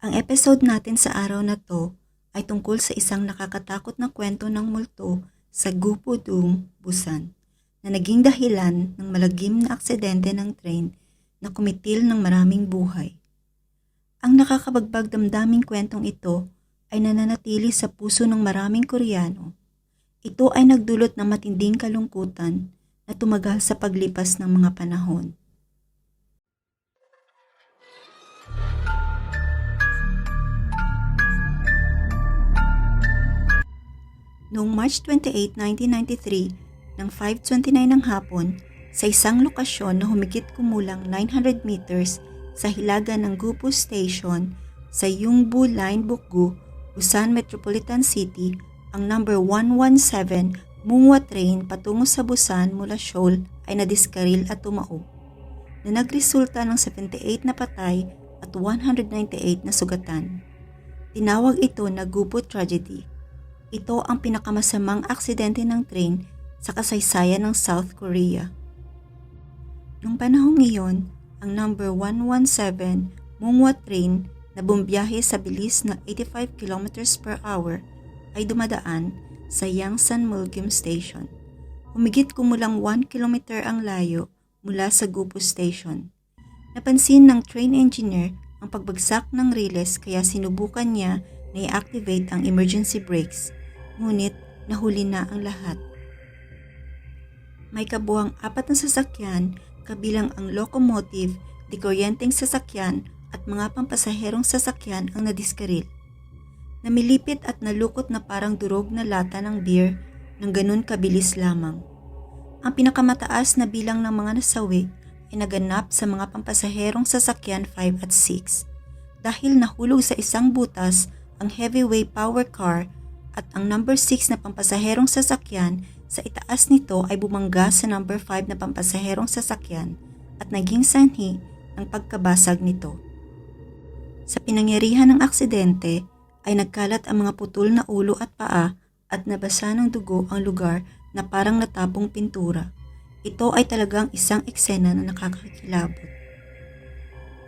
Ang episode natin sa araw na to ay tungkol sa isang nakakatakot na kwento ng multo sa Gupudung, Busan na naging dahilan ng malagim na aksidente ng train na kumitil ng maraming buhay. Ang nakakabagbag damdaming kwentong ito ay nananatili sa puso ng maraming Koreano. Ito ay nagdulot ng matinding kalungkutan na tumagal sa paglipas ng mga panahon. Noong March 28, 1993, ng 5.29 ng hapon, sa isang lokasyon na humigit kumulang 900 meters sa hilaga ng Gupu Station sa Yungbu Line, Bukgu, Busan Metropolitan City, ang number 117 Mungwa train patungo sa Busan mula Seoul ay nadiskaril at tumaob na nagresulta ng 78 na patay at 198 na sugatan. Tinawag ito na Gupu Tragedy. Ito ang pinakamasamang aksidente ng train sa kasaysayan ng South Korea. Noong panahong iyon, ang number 117 Mungwa train na bumbiyahe sa bilis na 85 km per hour ay dumadaan sa Yangsan Mulgim Station. Humigit kumulang 1 km ang layo mula sa Gupu Station. Napansin ng train engineer ang pagbagsak ng riles kaya sinubukan niya na i-activate ang emergency brakes, ngunit nahuli na ang lahat. May kabuang apat na sasakyan kabilang ang locomotive, di kuryenteng sasakyan at mga pampasaherong sasakyan ang nadiskaril. Namilipit at nalukot na parang durog na lata ng beer ng ganun kabilis lamang. Ang pinakamataas na bilang ng mga nasawi ay naganap sa mga pampasaherong sasakyan 5 at 6 dahil nahulog sa isang butas ang heavyweight power car at ang number 6 na pampasaherong sasakyan sa itaas nito ay bumangga sa number 5 na pampasaherong sasakyan at naging sanhi ng pagkabasag nito. Sa pinangyarihan ng aksidente ay nagkalat ang mga putol na ulo at paa at nabasa ng dugo ang lugar na parang natapong pintura. Ito ay talagang isang eksena na nakakakilabot.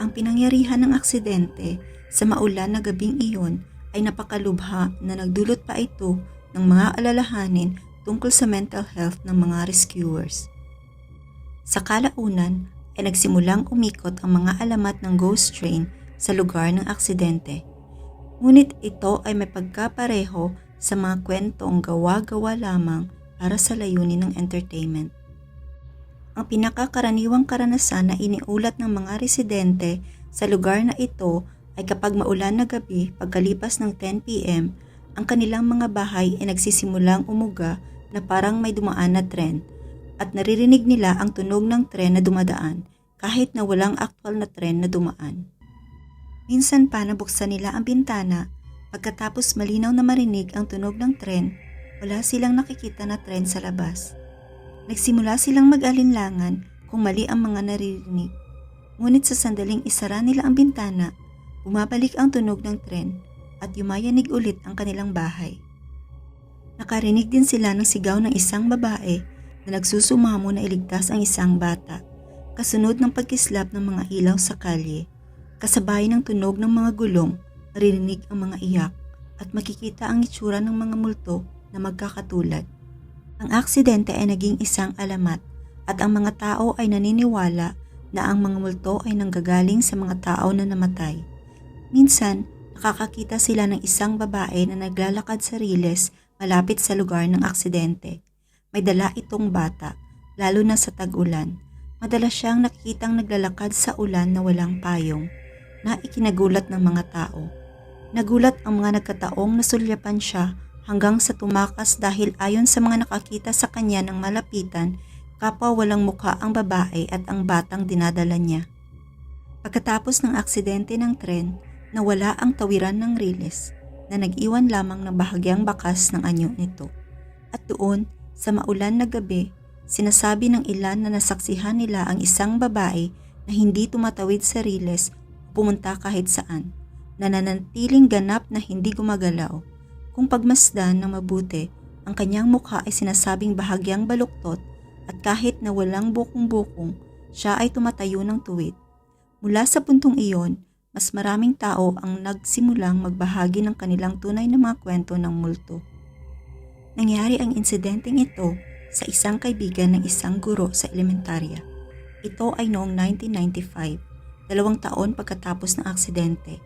Ang pinangyarihan ng aksidente sa maulan na gabing iyon ay napakalubha na nagdulot pa ito ng mga alalahanin tungkol sa mental health ng mga rescuers. Sa kalaunan ay nagsimulang umikot ang mga alamat ng ghost train sa lugar ng aksidente ngunit ito ay may pagkapareho sa mga kwentong gawa-gawa lamang para sa layunin ng entertainment. Ang pinakakaraniwang karanasan na iniulat ng mga residente sa lugar na ito ay kapag maulan na gabi pagkalipas ng 10pm, ang kanilang mga bahay ay nagsisimulang umuga na parang may dumaan na tren at naririnig nila ang tunog ng tren na dumadaan kahit na walang aktwal na tren na dumaan. Minsan pa nabuksan nila ang bintana pagkatapos malinaw na marinig ang tunog ng tren, wala silang nakikita na tren sa labas. Nagsimula silang mag-alinlangan kung mali ang mga naririnig. Ngunit sa sandaling isara nila ang bintana, bumabalik ang tunog ng tren at yumayanig ulit ang kanilang bahay. Nakarinig din sila ng sigaw ng isang babae na nagsusumamo na iligtas ang isang bata, kasunod ng pagkislap ng mga ilaw sa kalye. Kasabay ng tunog ng mga gulong, maririnig ang mga iyak at makikita ang itsura ng mga multo na magkakatulad. Ang aksidente ay naging isang alamat at ang mga tao ay naniniwala na ang mga multo ay nanggagaling sa mga tao na namatay. Minsan, nakakakita sila ng isang babae na naglalakad sa riles malapit sa lugar ng aksidente. May dala itong bata, lalo na sa tag-ulan. Madalas siyang nakikitang naglalakad sa ulan na walang payong na ikinagulat ng mga tao. Nagulat ang mga nagkataong nasulyapan siya hanggang sa tumakas dahil ayon sa mga nakakita sa kanya ng malapitan, kapwa walang mukha ang babae at ang batang dinadala niya. Pagkatapos ng aksidente ng tren, nawala ang tawiran ng riles na nag-iwan lamang ng bahagyang bakas ng anyo nito. At doon, sa maulan na gabi, sinasabi ng ilan na nasaksihan nila ang isang babae na hindi tumatawid sa riles pumunta kahit saan, nananatiling ganap na hindi gumagalaw. Kung pagmasdan ng mabuti, ang kanyang mukha ay sinasabing bahagyang baluktot at kahit na walang bukong-bukong, siya ay tumatayo ng tuwid. Mula sa puntong iyon, mas maraming tao ang nagsimulang magbahagi ng kanilang tunay na mga kwento ng multo. Nangyari ang insidenteng ito sa isang kaibigan ng isang guro sa elementarya. Ito ay noong 1995, dalawang taon pagkatapos ng aksidente.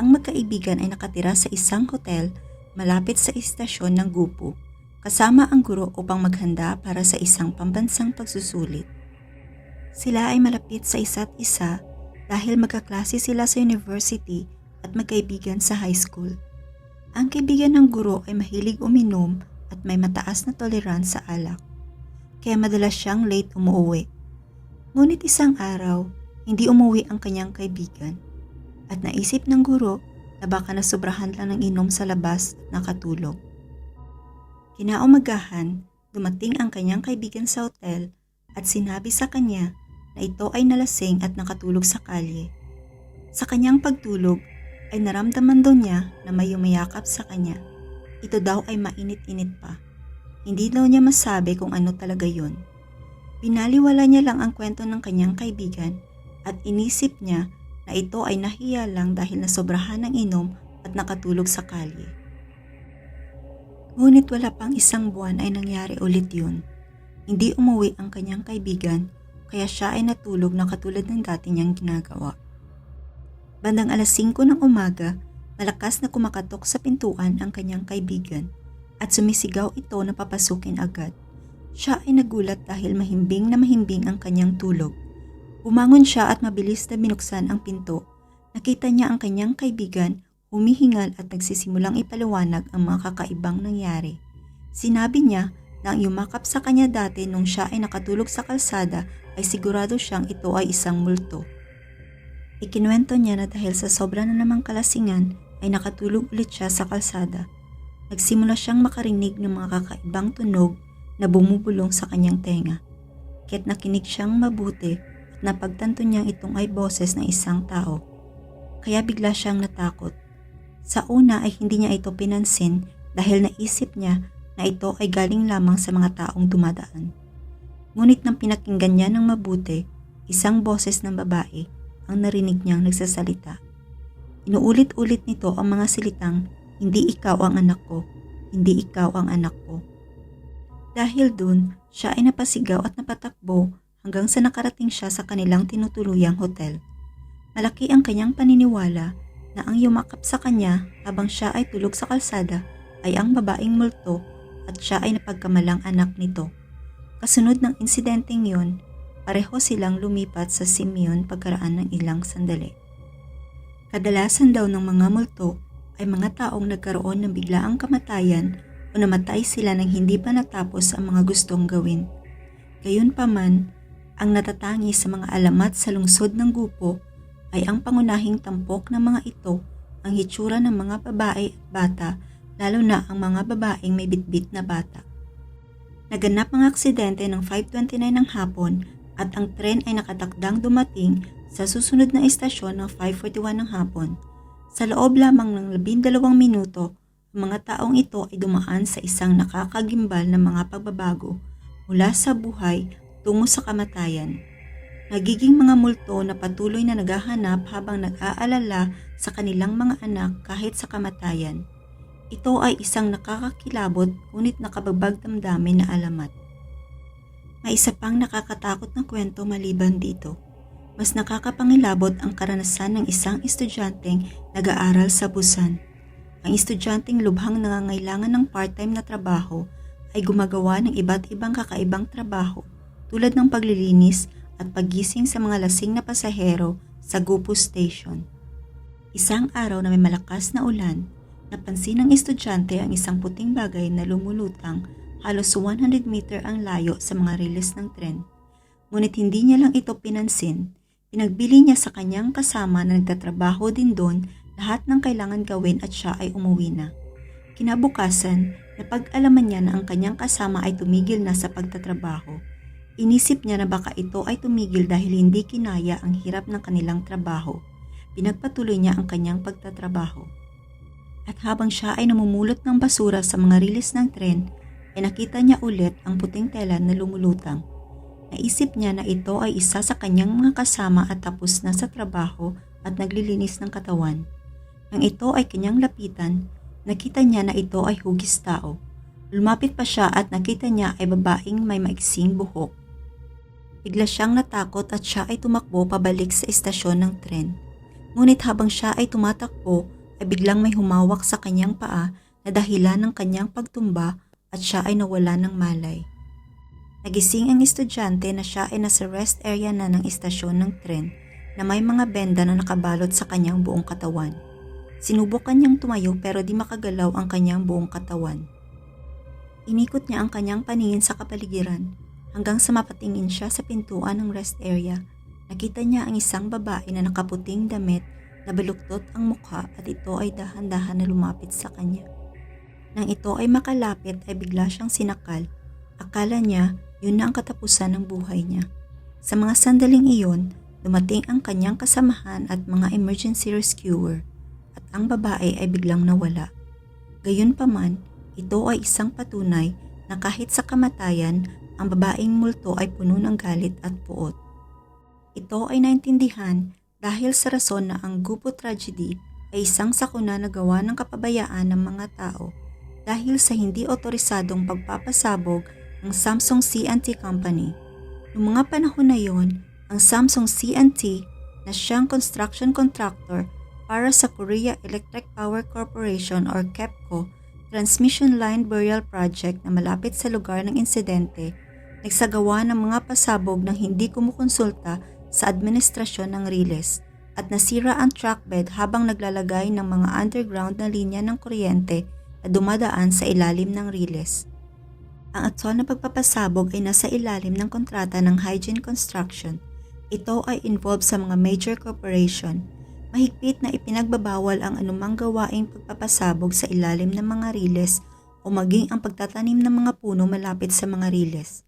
Ang magkaibigan ay nakatira sa isang hotel malapit sa istasyon ng Gupo, kasama ang guro upang maghanda para sa isang pambansang pagsusulit. Sila ay malapit sa isa't isa dahil magkaklase sila sa university at magkaibigan sa high school. Ang kaibigan ng guro ay mahilig uminom at may mataas na tolerance sa alak, kaya madalas siyang late umuwi. Ngunit isang araw, hindi umuwi ang kanyang kaibigan at naisip ng guro na baka nasobrahan lang ng inom sa labas at nakatulog. Kinaumagahan, dumating ang kanyang kaibigan sa hotel at sinabi sa kanya na ito ay nalasing at nakatulog sa kalye. Sa kanyang pagtulog ay naramdaman daw niya na may umayakap sa kanya. Ito daw ay mainit-init pa. Hindi daw niya masabi kung ano talaga yun. Binaliwala niya lang ang kwento ng kanyang kaibigan at inisip niya na ito ay nahiya lang dahil nasobrahan ng inom at nakatulog sa kalye. Ngunit wala pang isang buwan ay nangyari ulit yun. Hindi umuwi ang kanyang kaibigan kaya siya ay natulog na katulad ng dati niyang ginagawa. Bandang alas 5 ng umaga, malakas na kumakatok sa pintuan ang kanyang kaibigan at sumisigaw ito na papasukin agad. Siya ay nagulat dahil mahimbing na mahimbing ang kanyang tulog. Bumangon siya at mabilis na binuksan ang pinto. Nakita niya ang kanyang kaibigan humihingal at nagsisimulang ipaliwanag ang mga kakaibang nangyari. Sinabi niya na ang yumakap sa kanya dati nung siya ay nakatulog sa kalsada ay sigurado siyang ito ay isang multo. Ikinuwento niya na dahil sa sobra na namang kalasingan ay nakatulog ulit siya sa kalsada. Nagsimula siyang makarinig ng mga kakaibang tunog na bumubulong sa kanyang tenga. Kaya't nakinig siyang mabuti at napagtanto niyang itong ay boses ng isang tao. Kaya bigla siyang natakot. Sa una ay hindi niya ito pinansin dahil naisip niya na ito ay galing lamang sa mga taong dumadaan. Ngunit nang pinakinggan niya ng mabuti, isang boses ng babae ang narinig niyang nagsasalita. Inuulit-ulit nito ang mga silitang, hindi ikaw ang anak ko, hindi ikaw ang anak ko. Dahil dun, siya ay napasigaw at napatakbo hanggang sa nakarating siya sa kanilang tinutuluyang hotel. Malaki ang kanyang paniniwala na ang yumakap sa kanya habang siya ay tulog sa kalsada ay ang babaeng multo at siya ay napagkamalang anak nito. Kasunod ng insidenteng yun, pareho silang lumipat sa Simeon pagkaraan ng ilang sandali. Kadalasan daw ng mga multo ay mga taong nagkaroon ng biglaang kamatayan o namatay sila nang hindi pa natapos ang mga gustong gawin. Gayunpaman, ang natatangi sa mga alamat sa lungsod ng Gupo ay ang pangunahing tampok ng mga ito ang hitsura ng mga babae at bata lalo na ang mga babaeng may bitbit na bata. Naganap ang aksidente ng 5.29 ng hapon at ang tren ay nakatakdang dumating sa susunod na istasyon ng 5.41 ng hapon. Sa loob lamang ng 12 minuto, ang mga taong ito ay dumaan sa isang nakakagimbal na mga pagbabago mula sa buhay tungo sa kamatayan nagiging mga multo na patuloy na naghahanap habang nag-aalala sa kanilang mga anak kahit sa kamatayan. Ito ay isang nakakakilabot ngunit nakabagbag damdamin na alamat. May isa pang nakakatakot na kwento maliban dito. Mas nakakapangilabot ang karanasan ng isang estudyanteng nag-aaral sa Busan. Ang estudyanteng lubhang nangangailangan ng part-time na trabaho ay gumagawa ng iba't ibang kakaibang trabaho tulad ng paglilinis at pagising sa mga lasing na pasahero sa Gupu Station. Isang araw na may malakas na ulan, napansin ng estudyante ang isang puting bagay na lumulutang halos 100 meter ang layo sa mga riles ng tren. Ngunit hindi niya lang ito pinansin. Pinagbili niya sa kanyang kasama na nagtatrabaho din doon lahat ng kailangan gawin at siya ay umuwi na. Kinabukasan, napag-alaman niya na ang kanyang kasama ay tumigil na sa pagtatrabaho Inisip niya na baka ito ay tumigil dahil hindi kinaya ang hirap ng kanilang trabaho. Pinagpatuloy niya ang kanyang pagtatrabaho. At habang siya ay namumulot ng basura sa mga rilis ng tren, ay nakita niya ulit ang puting tela na lumulutang. Naisip niya na ito ay isa sa kanyang mga kasama at tapos na sa trabaho at naglilinis ng katawan. Nang ito ay kanyang lapitan, nakita niya na ito ay hugis tao. Lumapit pa siya at nakita niya ay babaeng may maiksing buhok. Bigla siyang natakot at siya ay tumakbo pabalik sa istasyon ng tren. Ngunit habang siya ay tumatakbo, ay biglang may humawak sa kanyang paa na dahilan ng kanyang pagtumba at siya ay nawala ng malay. Nagising ang estudyante na siya ay nasa rest area na ng istasyon ng tren na may mga benda na nakabalot sa kanyang buong katawan. Sinubukan niyang tumayo pero di makagalaw ang kanyang buong katawan. Inikot niya ang kanyang paningin sa kapaligiran hanggang sa mapatingin siya sa pintuan ng rest area. Nakita niya ang isang babae na nakaputing damit na baluktot ang mukha at ito ay dahan-dahan na lumapit sa kanya. Nang ito ay makalapit ay bigla siyang sinakal. Akala niya yun na ang katapusan ng buhay niya. Sa mga sandaling iyon, dumating ang kanyang kasamahan at mga emergency rescuer at ang babae ay biglang nawala. Gayunpaman, ito ay isang patunay na kahit sa kamatayan, ang babaeng multo ay puno ng galit at puot. Ito ay naintindihan dahil sa rason na ang Gupo tragedy ay isang sakuna na gawa ng kapabayaan ng mga tao dahil sa hindi otorisadong pagpapasabog ng Samsung C&T Company. Noong mga panahon na yon, ang Samsung C&T na siyang construction contractor para sa Korea Electric Power Corporation or KEPCO transmission line burial project na malapit sa lugar ng insidente, nagsagawa ng mga pasabog ng hindi kumukonsulta sa administrasyon ng Riles at nasira ang trackbed habang naglalagay ng mga underground na linya ng kuryente na dumadaan sa ilalim ng Riles. Ang aktwal na pagpapasabog ay nasa ilalim ng kontrata ng Hygiene Construction. Ito ay involved sa mga major corporation. Mahigpit na ipinagbabawal ang anumang gawaing pagpapasabog sa ilalim ng mga riles o maging ang pagtatanim ng mga puno malapit sa mga riles.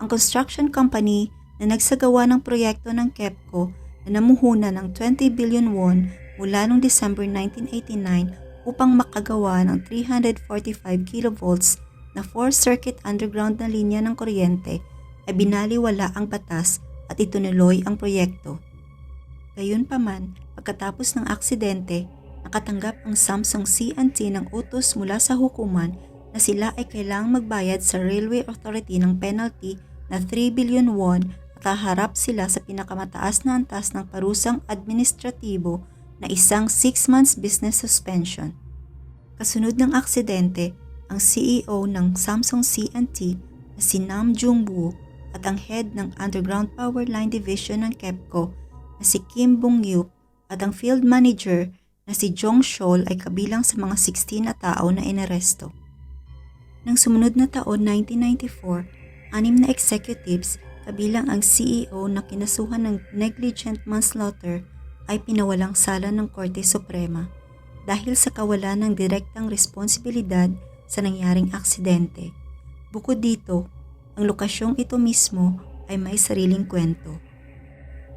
Ang construction company na nagsagawa ng proyekto ng KEPCO na namuhuna ng 20 billion won mula noong December 1989 upang makagawa ng 345 kilovolts na 4-circuit underground na linya ng kuryente ay binaliwala ang batas at itunuloy ang proyekto. Gayunpaman, pagkatapos ng aksidente, nakatanggap ang Samsung C&T ng utos mula sa hukuman na sila ay kailangang magbayad sa Railway Authority ng penalty na 3 billion won at haharap sila sa pinakamataas na antas ng parusang administratibo na isang 6 months business suspension. Kasunod ng aksidente, ang CEO ng Samsung C&T na si Nam Jung-woo at ang head ng Underground Power Line Division ng KEPCO na si Kim Bong-yup at ang field manager na si Jong Shol ay kabilang sa mga 16 na tao na inaresto. Nang sumunod na taon 1994, anim na executives kabilang ang CEO na kinasuhan ng negligent manslaughter ay pinawalang sala ng Korte Suprema dahil sa kawalan ng direktang responsibilidad sa nangyaring aksidente. Bukod dito, ang lokasyong ito mismo ay may sariling kwento.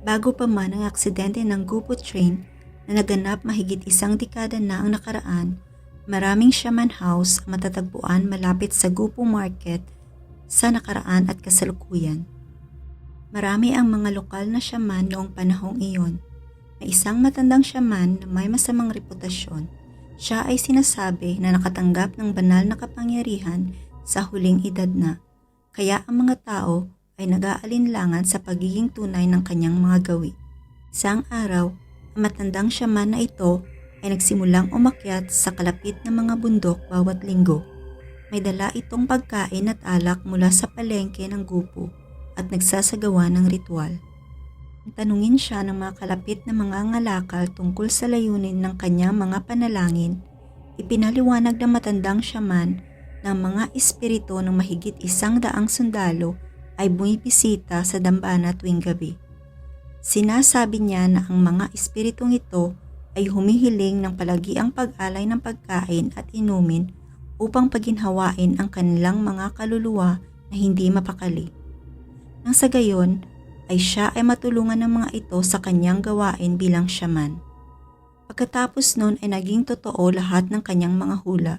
Bago pa man ang aksidente ng Gupo train na naganap mahigit isang dekada na ang nakaraan, maraming shaman house ang matatagpuan malapit sa Gupo Market sa nakaraan at kasalukuyan. Marami ang mga lokal na shaman noong panahong iyon na isang matandang shaman na may masamang reputasyon. Siya ay sinasabi na nakatanggap ng banal na kapangyarihan sa huling edad na, kaya ang mga tao ay nag-aalinlangan sa pagiging tunay ng kanyang mga gawi. Isang araw, ang matandang shaman na ito ay nagsimulang umakyat sa kalapit ng mga bundok bawat linggo. May dala itong pagkain at alak mula sa palengke ng gupo at nagsasagawa ng ritual. Tanungin siya ng mga kalapit na mga ngalakal tungkol sa layunin ng kanyang mga panalangin. Ipinaliwanag ng matandang shaman na mga espiritu ng mahigit isang daang sundalo ay bumibisita sa dambana tuwing gabi. Sinasabi niya na ang mga espiritong ito ay humihiling ng palagiang pag-alay ng pagkain at inumin upang paginhawain ang kanilang mga kaluluwa na hindi mapakali. Nang sa gayon, ay siya ay matulungan ng mga ito sa kanyang gawain bilang shaman. Pagkatapos nun ay naging totoo lahat ng kanyang mga hula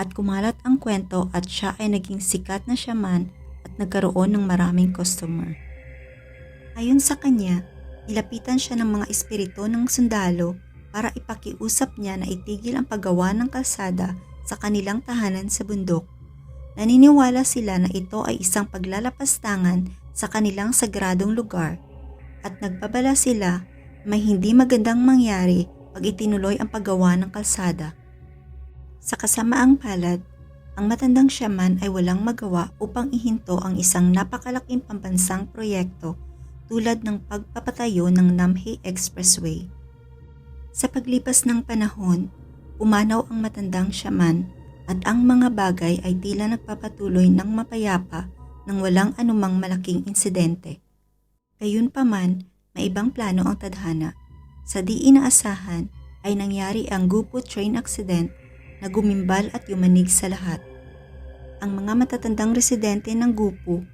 at kumalat ang kwento at siya ay naging sikat na shaman at nagkaroon ng maraming customer. Ayon sa kanya, Nilapitan siya ng mga espiritu ng sundalo para ipakiusap niya na itigil ang paggawa ng kalsada sa kanilang tahanan sa bundok. Naniniwala sila na ito ay isang paglalapastangan sa kanilang sagradong lugar at nagpabala sila may hindi magandang mangyari pag itinuloy ang paggawa ng kalsada. Sa kasamaang palad, ang matandang shaman ay walang magawa upang ihinto ang isang napakalaking pambansang proyekto tulad ng pagpapatayo ng Namhae Expressway. Sa paglipas ng panahon, umanaw ang matandang shaman at ang mga bagay ay tila nagpapatuloy ng mapayapa nang walang anumang malaking insidente. Gayunpaman, may ibang plano ang tadhana. Sa di inaasahan ay nangyari ang Gupo train accident na gumimbal at yumanig sa lahat. Ang mga matatandang residente ng Gupo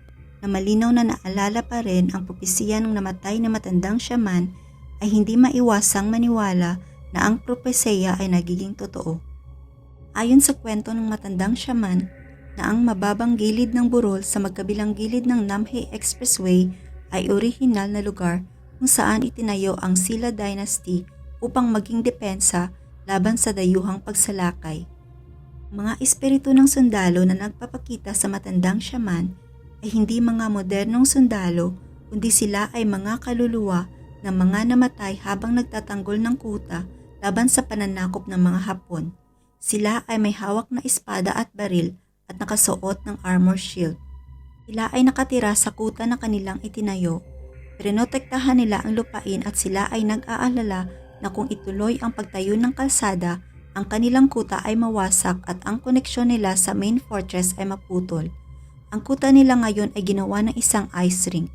na malinaw na naalala pa rin ang propesiya ng namatay na matandang shaman ay hindi maiwasang maniwala na ang propesya ay nagiging totoo. Ayon sa kwento ng matandang shaman na ang mababang gilid ng burol sa magkabilang gilid ng Namhae Expressway ay orihinal na lugar kung saan itinayo ang Silla Dynasty upang maging depensa laban sa dayuhang pagsalakay. Mga espiritu ng sundalo na nagpapakita sa matandang shaman ay hindi mga modernong sundalo kundi sila ay mga kaluluwa na mga namatay habang nagtatanggol ng kuta laban sa pananakop ng mga Hapon. Sila ay may hawak na espada at baril at nakasuot ng armor shield. Sila ay nakatira sa kuta na kanilang itinayo. Prinotektahan nila ang lupain at sila ay nag-aalala na kung ituloy ang pagtayo ng kalsada, ang kanilang kuta ay mawasak at ang koneksyon nila sa main fortress ay maputol. Ang kuta nila ngayon ay ginawa ng isang ice rink.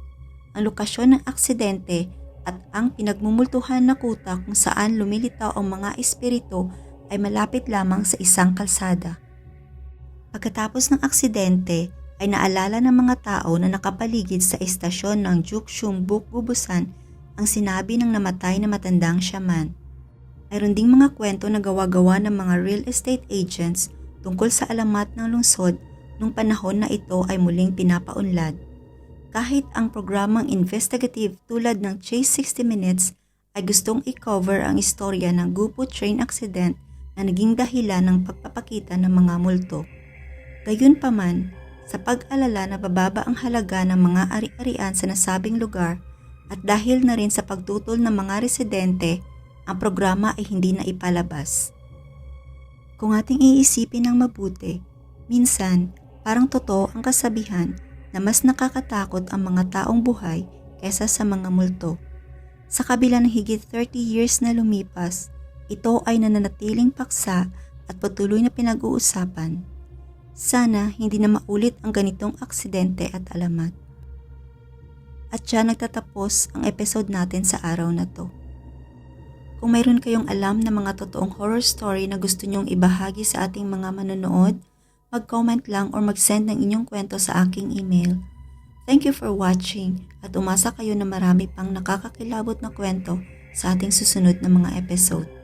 Ang lokasyon ng aksidente at ang pinagmumultuhan na kuta kung saan lumilitaw ang mga espiritu ay malapit lamang sa isang kalsada. Pagkatapos ng aksidente ay naalala ng mga tao na nakapaligid sa estasyon ng Jukshum Bukbubusan ang sinabi ng namatay na matandang shaman. Mayroon ding mga kwento na gawa-gawa ng mga real estate agents tungkol sa alamat ng lungsod nung panahon na ito ay muling pinapaunlad. Kahit ang programang investigative tulad ng Chase 60 Minutes ay gustong i-cover ang istorya ng Gupo train accident na naging dahilan ng pagpapakita ng mga multo. Gayunpaman, sa pag-alala na bababa ang halaga ng mga ari-arian sa nasabing lugar at dahil na rin sa pagtutol ng mga residente, ang programa ay hindi na ipalabas. Kung ating iisipin ng mabuti, minsan parang totoo ang kasabihan na mas nakakatakot ang mga taong buhay kesa sa mga multo. Sa kabila ng higit 30 years na lumipas, ito ay nananatiling paksa at patuloy na pinag-uusapan. Sana hindi na maulit ang ganitong aksidente at alamat. At siya nagtatapos ang episode natin sa araw na to. Kung mayroon kayong alam na mga totoong horror story na gusto nyong ibahagi sa ating mga manonood, mag-comment lang or mag-send ng inyong kwento sa aking email. Thank you for watching at umasa kayo na marami pang nakakakilabot na kwento sa ating susunod na mga episode.